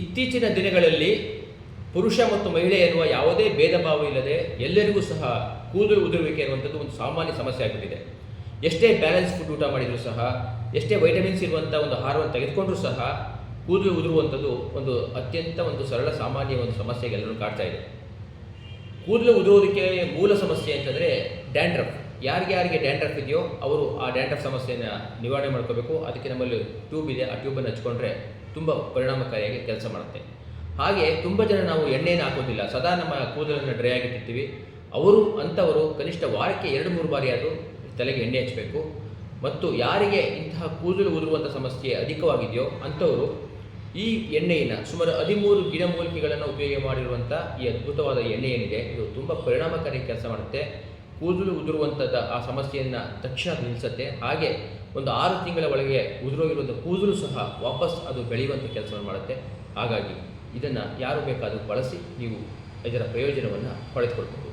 ಇತ್ತೀಚಿನ ದಿನಗಳಲ್ಲಿ ಪುರುಷ ಮತ್ತು ಮಹಿಳೆ ಎನ್ನುವ ಯಾವುದೇ ಭೇದ ಭಾವ ಇಲ್ಲದೆ ಎಲ್ಲರಿಗೂ ಸಹ ಕೂದಲು ಉದುರುವಿಕೆ ಇರುವಂಥದ್ದು ಒಂದು ಸಾಮಾನ್ಯ ಸಮಸ್ಯೆ ಆಗಿಬಿಟ್ಟಿದೆ. ಎಷ್ಟೇ ಬ್ಯಾಲೆನ್ಸ್ ಫುಡ್ ಊಟ ಮಾಡಿದರೂ ಸಹ, ಎಷ್ಟೇ ವೈಟಮಿನ್ಸ್ ಇರುವಂಥ ಒಂದು ಆಹಾರವನ್ನು ತೆಗೆದುಕೊಂಡರೂ ಸಹ ಕೂದಲು ಉದುರುವಂಥದ್ದು ಒಂದು ಅತ್ಯಂತ ಒಂದು ಸರಳ ಸಾಮಾನ್ಯ ಒಂದು ಸಮಸ್ಯೆಗೆ ಎಲ್ಲರೂ ಕಾಡ್ತಾ ಇದೆ. ಕೂದಲು ಉದುರುವುದಕ್ಕೆ ಮೂಲ ಸಮಸ್ಯೆ ಅಂತಂದರೆ ಡ್ಯಾಂಡ್ರಫ್ ಯಾರಿಗೆ ಯಾರಿಗೆ ಡ್ಯಾಂಡ್ರಫ್ ಇದೆಯೋ ಅವರು ಆ ಡ್ಯಾಂಡ್ರಫ್ ಸಮಸ್ಯೆಯನ್ನು ನಿವಾರಣೆ ಮಾಡ್ಕೋಬೇಕು. ಅದಕ್ಕೆ ನಮ್ಮಲ್ಲಿ ಟ್ಯೂಬ್ ಇದೆ. ಆ ಟ್ಯೂಬನ್ನು ಹಚ್ಕೊಂಡ್ರೆ ತುಂಬ ಪರಿಣಾಮಕಾರಿಯಾಗಿ ಕೆಲಸ ಮಾಡುತ್ತೆ. ಹಾಗೆ ತುಂಬ ಜನ ನಾವು ಎಣ್ಣೆಯನ್ನು ಹಾಕೋದಿಲ್ಲ. ಸದಾ ನಮ್ಮ ಕೂದಲನ್ನು ಡ್ರೈ ಆಗಿಟ್ಟಿರ್ತೀವಿ ಅವರು, ಅಂಥವರು ಕನಿಷ್ಠ ವಾರಕ್ಕೆ ಎರಡು, ಮೂರು ಬಾರಿ ಆದರೂ ತಲೆಗೆ ಎಣ್ಣೆ ಹಚ್ಚಬೇಕು ಮತ್ತು ಯಾರಿಗೆ ಇಂತಹ ಕೂದಲು ಉದುರುವಂಥ ಸಮಸ್ಯೆ ಅಧಿಕವಾಗಿದೆಯೋ ಅಂಥವರು ಈ ಎಣ್ಣೆಯನ್ನು ಸುಮಾರು ಹದಿಮೂರು ಗಿಡಮೂಲಿಕೆಗಳನ್ನು ಉಪಯೋಗ ಮಾಡಿರುವಂಥ ಈ ಅದ್ಭುತವಾದ ಎಣ್ಣೆ ಏನಿದೆ ಇದು ತುಂಬ ಪರಿಣಾಮಕಾರಿ ಕೆಲಸ ಮಾಡುತ್ತೆ. ಕೂದಲು ಉದುರುವಂಥದ್ದು ಆ ಸಮಸ್ಯೆಯನ್ನು ತಕ್ಷಣ ನಿಲ್ಲಿಸುತ್ತೆ ಹಾಗೆ ಒಂದು ಆರು ತಿಂಗಳ ಒಳಗೆ ಉದುರೋಗಿರುವಂಥ ಕೂದಲು ಸಹ ವಾಪಸ್ ಅದು ಬೆಳೆಯುವಂಥ ಕೆಲಸವನ್ನು ಮಾಡುತ್ತೆ. ಹಾಗಾಗಿ ಇದನ್ನು ಯಾರು ಬೇಕಾದರೂ ಬಳಸಿ ನೀವು ಇದರ ಪ್ರಯೋಜನವನ್ನು ಪಡೆದುಕೊಳ್ಬೋದು